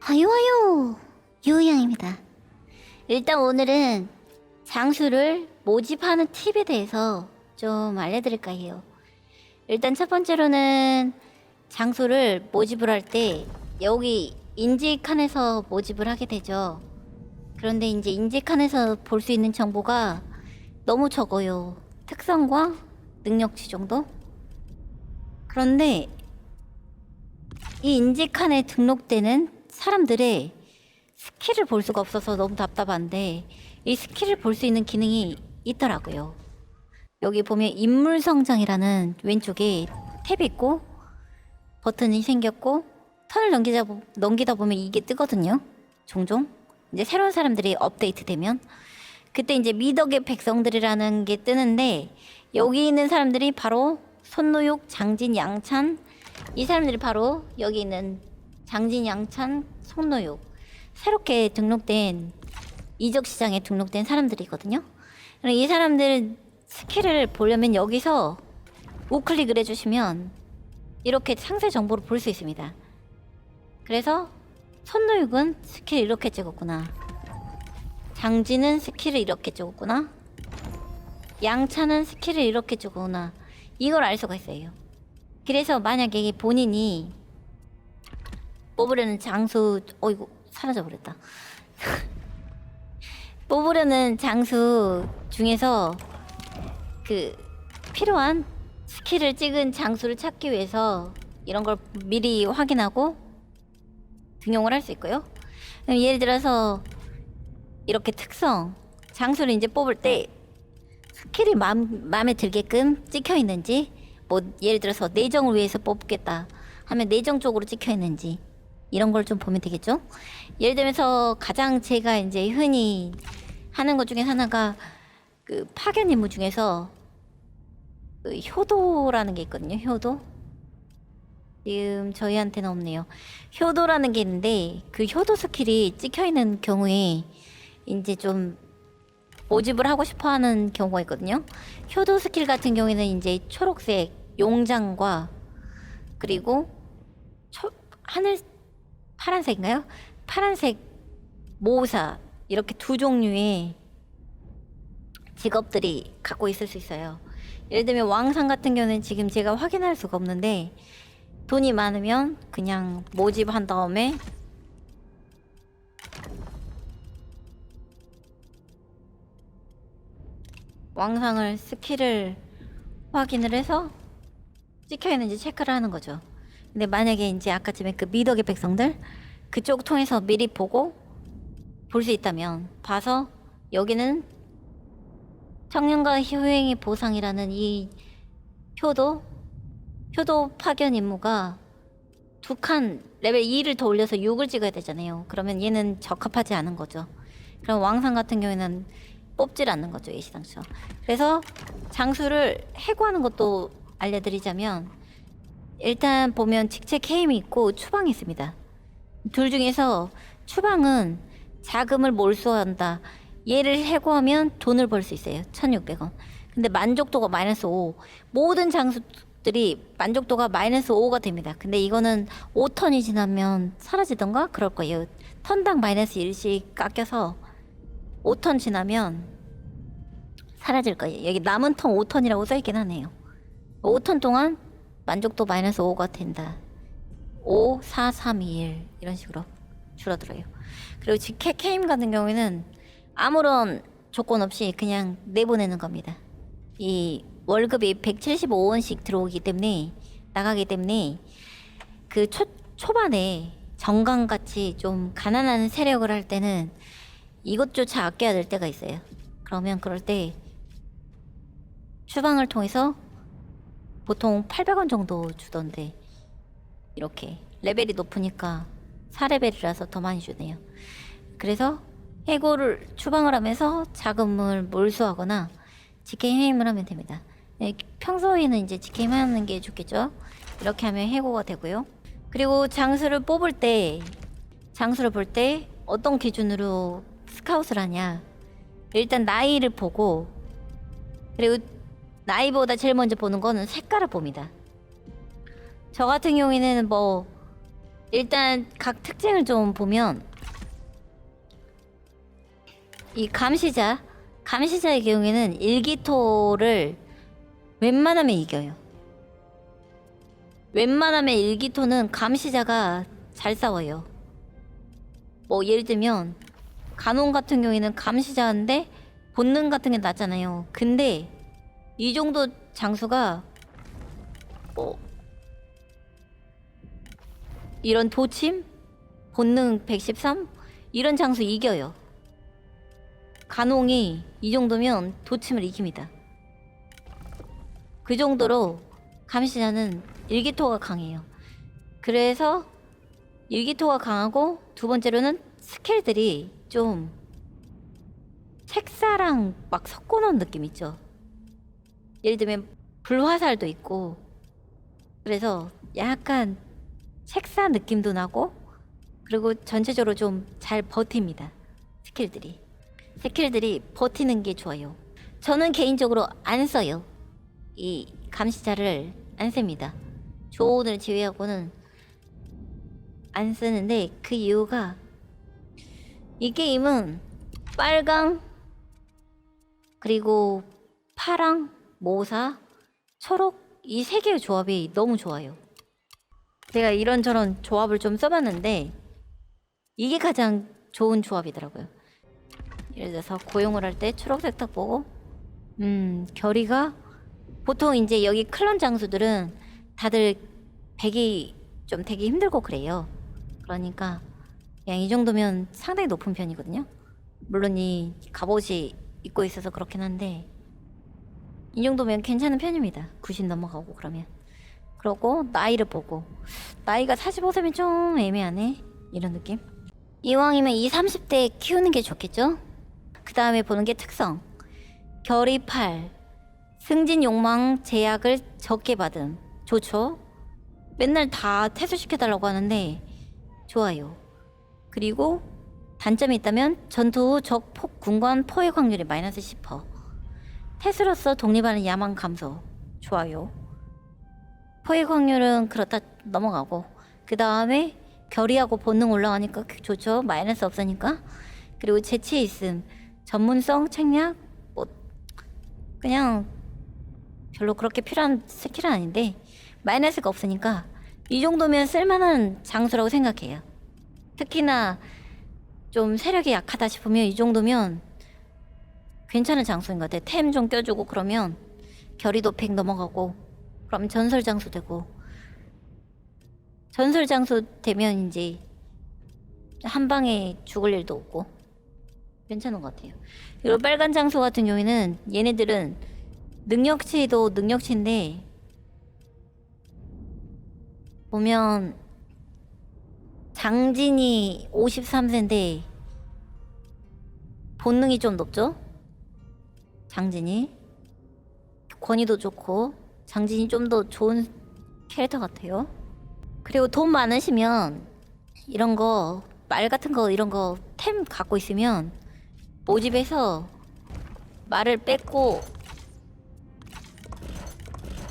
하요하요 유양입니다. 일단 오늘은 장수를 모집하는 팁에 대해서 좀 알려드릴까 해요. 일단 첫 번째로는 장소를 모집을 할 때 여기 인지 칸에서 모집을 하게 되죠. 그런데 이제 인지 칸에서 볼 수 있는 정보가 너무 적어요. 특성과 능력치 정도? 그런데 이 인지 칸에 등록되는 사람들의 스킬을 볼 수가 없어서 너무 답답한데 이 스킬을 볼 수 있는 기능이 있더라고요. 여기 보면 인물 성장이라는 왼쪽에 탭이 있고 버튼이 생겼고 턴을 넘기다, 보- 넘기다 보면 이게 뜨거든요. 종종 이제 새로운 사람들이 업데이트되면 그때 이제 미덕의 백성들이라는 게 뜨는데 여기 있는 사람들이 바로 손노육, 장진, 양찬 이 사람들이 바로 여기 있는 장진, 양찬, 손노육 새롭게 등록된 이적 시장에 등록된 사람들이거든요. 이 사람들 스킬을 보려면 여기서 우클릭을 해주시면 이렇게 상세 정보를 볼 수 있습니다. 그래서 손노육은 스킬 이렇게 찍었구나. 장지는 스킬을 이렇게 찍었구나. 양차는 스킬을 이렇게 찍었구나. 이걸 알 수가 있어요. 그래서 만약에 본인이 뽑으려는 장수, 어이구 사라져 버렸다. 뽑으려는 장수 중에서 그 필요한 스킬을 찍은 장수를 찾기 위해서 이런 걸 미리 확인하고 등용을 할 수 있고요. 예를 들어서 이렇게 특성 장수를 이제 뽑을 때 스킬이 마음, 마음에 들게끔 찍혀 있는지 뭐 예를 들어서 내정을 위해서 뽑겠다 하면 내정 쪽으로 찍혀 있는지 이런 걸 좀 보면 되겠죠. 예를 들면서 가장 제가 이제 흔히 하는 것 중에 하나가 그 파견 임무 중에서 그 효도라는 게 있거든요. 효도. 지금 저희한테는 없네요. 효도라는 게 있는데 그 효도 스킬이 찍혀 있는 경우에 이제 좀 모집을 하고 싶어 하는 경우가 있거든요. 효도 스킬 같은 경우에는 이제 초록색 용장과 그리고 초, 하늘 파란색인가요? 파란색 모사 이렇게 두 종류의 직업들이 갖고 있을 수 있어요. 예를 들면 왕상 같은 경우는 지금 제가 확인할 수가 없는데 돈이 많으면 그냥 모집한 다음에 왕상을 스킬을 확인을 해서 찍혀 있는지 체크를 하는 거죠. 근데 만약에 이제 아까쯤에 그 미덕의 백성들 그쪽 통해서 미리 보고 볼 수 있다면 봐서 여기는 청년과 효행의 보상이라는 이 효도 효도 파견 임무가 두 칸 레벨 2를 더 올려서 6을 찍어야 되잖아요. 그러면 얘는 적합하지 않은 거죠. 그럼 왕상 같은 경우에는 뽑질 않는 거죠 예시당초. 그래서 장수를 해고하는 것도 알려드리자면 일단 보면 직책 해임이 있고 추방이 있습니다. 둘 중에서 추방은 자금을 몰수한다. 얘를 해고하면 돈을 벌 수 있어요. 1,600원. 근데 만족도가 마이너스 5. 모든 장수들이 만족도가 마이너스 5가 됩니다. 근데 이거는 5턴이 지나면 사라지던가 그럴 거예요. 턴당 마이너스 1씩 깎여서 5턴 지나면 사라질 거예요. 여기 남은 턴 5턴이라고 써 있긴 하네요. 5턴 동안 만족도 마이너스 5가 된다. 5, 4, 3, 2, 1 이런 식으로 줄어들어요. 그리고 직캐 케임 같은 경우에는 아무런 조건 없이 그냥 내보내는 겁니다. 이 월급이 175원씩 들어오기 때문에 나가기 때문에 그 초, 초반에 정강같이 좀 가난한 세력을 할 때는 이것조차 아껴야 될 때가 있어요. 그러면 그럴 때 추방을 통해서 보통 800원 정도 주던데 이렇게 레벨이 높으니까 4레벨이라서 더 많이 주네요. 그래서 해고를 추방을 하면서 자금을 몰수하거나 직행 해임을 하면 됩니다. 네, 평소에는 이제 직행 하는 게 좋겠죠. 이렇게 하면 해고가 되고요. 그리고 장수를 뽑을 때 장수를 볼 때 어떤 기준으로 스카웃을 하냐? 일단 나이를 보고 그리고 나이보다 제일 먼저 보는 거는 색깔을 봅니다. 저 같은 경우에는 뭐 일단 각 특징을 좀 보면 이 감시자 감시자의 경우에는 일기토를 웬만하면 이겨요. 웬만하면 일기토는 감시자가 잘 싸워요. 뭐 예를 들면 간홍 같은 경우에는 감시자인데 본능 같은 게 낮잖아요. 근데 이 정도 장수가 뭐 이런 도침 본능 113 이런 장수 이겨요. 간홍이 이 정도면 도침을 이깁니다. 그 정도로 감시자는 일기토가 강해요. 그래서 일기토가 강하고 두 번째로는 스킬들이 좀 책사랑 막 섞어놓은 느낌 있죠. 예를 들면 불화살도 있고 그래서 약간 책사 느낌도 나고 그리고 전체적으로 좀 잘 버팁니다. 스킬들이. 스킬들이 버티는 게 좋아요. 저는 개인적으로 안 써요. 이 감시자를 안 씁니다. 조언을 제외하고는 안 쓰는데 그 이유가 이 게임은 빨강 그리고 파랑 모사 초록 이 세 개의 조합이 너무 좋아요. 제가 이런저런 조합을 좀 써봤는데 이게 가장 좋은 조합이더라고요. 예를 들어서 고용을 할 때 초록색 딱 보고 음 결의가 보통 이제 여기 클론 장수들은 다들 백이 좀 되기 힘들고 그래요. 그러니까 그냥 이 정도면 상당히 높은 편이거든요. 물론 이 갑옷이 입고 있어서 그렇긴 한데 이 정도면 괜찮은 편입니다. 90 넘어가고 그러면. 그러고 나이를 보고 나이가 45세면 좀 애매하네 이런 느낌. 이왕이면 이 30대 키우는 게 좋겠죠? 그 다음에 보는 게 특성. 결의 8. 승진 욕망 제약을 적게 받음. 좋죠? 맨날 다 퇴소시켜달라고 하는데 좋아요. 그리고 단점이 있다면 전투 후 적폭 군관 포획 확률이 마이너스 10%. 태수로서 독립하는 야망 감소. 좋아요. 포획 확률은 그렇다 넘어가고 그 다음에 결의하고 본능 올라가니까 좋죠. 마이너스 없으니까. 그리고 재치 있음, 전문성, 책략, 뭐 그냥 별로 그렇게 필요한 스킬은 아닌데 마이너스가 없으니까 이 정도면 쓸만한 장수라고 생각해요. 특히나 좀 세력이 약하다 싶으면 이 정도면 괜찮은 장수인 것 같아요. 템좀 껴주고 그러면 결의도 100 넘어가고 그럼 전설 장수 되고 전설 장수 되면 이제 한 방에 죽을 일도 없고 괜찮은 것 같아요. 그리고 빨간 장수 같은 경우에는 얘네들은 능력치도 능력치인데 보면 장진이 53세인데 본능이 좀 높죠? 장진이 권위도 좋고 장진이 좀 더 좋은 캐릭터 같아요. 그리고 돈 많으시면 이런 거 말 같은 거 이런 거 템 갖고 있으면 모집해서 말을 뺏고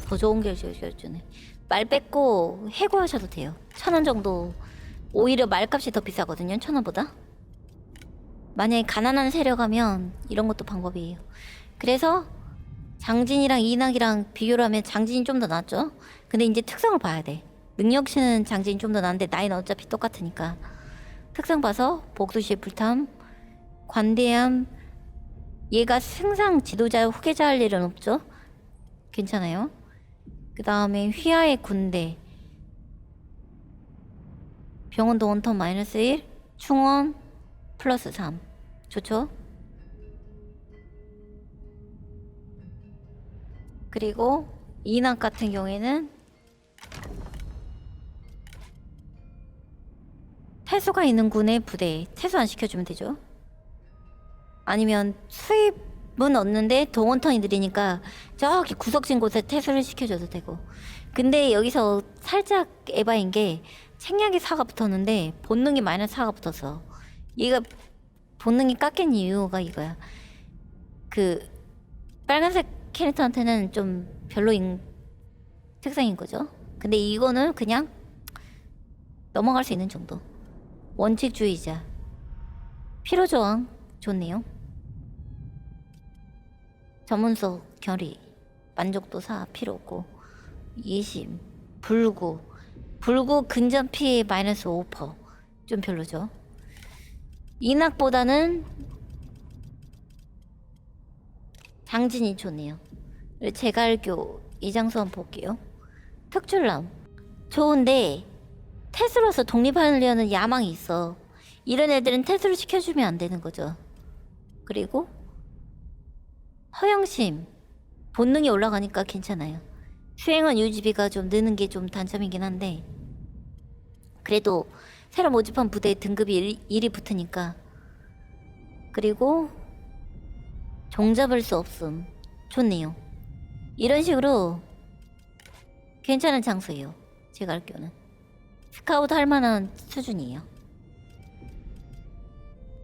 더 좋은 게 주네. 말 뺏고 해고하셔도 돼요. 천 원 정도. 오히려 말값이 더 비싸거든요. 천 원보다. 만약에 가난한 세력 하면 이런 것도 방법이에요. 그래서 장진이랑 이낙이랑 비교를 하면 장진이 좀 더 낫죠. 근데 이제 특성을 봐야 돼. 능력치는 장진이 좀 더 나은데 나이는 어차피 똑같으니까 특성 봐서 복수시 불탐, 관대함. 얘가 승상 지도자 후계자 할 일은 없죠. 괜찮아요. 그 다음에 휘하의 군대 병원도 원턴 마이너스 1 충원 플러스 3 좋죠? 그리고 이낙 같은 경우에는 태수가 있는 군의 부대에 태수 안 시켜주면 되죠. 아니면 수입은 얻는데 동원턴이 느리니까 저기 구석진 곳에 태수를 시켜줘도 되고. 근데 여기서 살짝 에바인 게 책략이 4가 붙었는데 본능이 마이너스 4가 붙었어. 얘가 본능이 깎인 이유가 이거야. 그 빨간색 캐릭터한테는 좀 별로인 특성인 거죠. 근데 이거는 그냥 넘어갈 수 있는 정도. 원칙주의자. 필요조항 좋네요. 전문석 결의 만족도 4 필요 없고 예심 불구 불구 근접 피해 마이너스 5%좀 별로죠. 인학보다는 장진이 좋네요. 제갈교 이장선 볼게요. 특출남 좋은데 테스로서 독립하려는 야망이 있어. 이런 애들은 테스로 시켜주면 안 되는 거죠. 그리고 허영심 본능이 올라가니까 괜찮아요. 수행원 유지비가 좀 느는 게 좀 단점이긴 한데 그래도 새로 모집한 부대에 등급이 1 이 붙으니까 그리고 종잡을 수 없음 좋네요. 이런 식으로 괜찮은 장소예요. 제가 알기로는 스카우트 할 만한 수준이에요.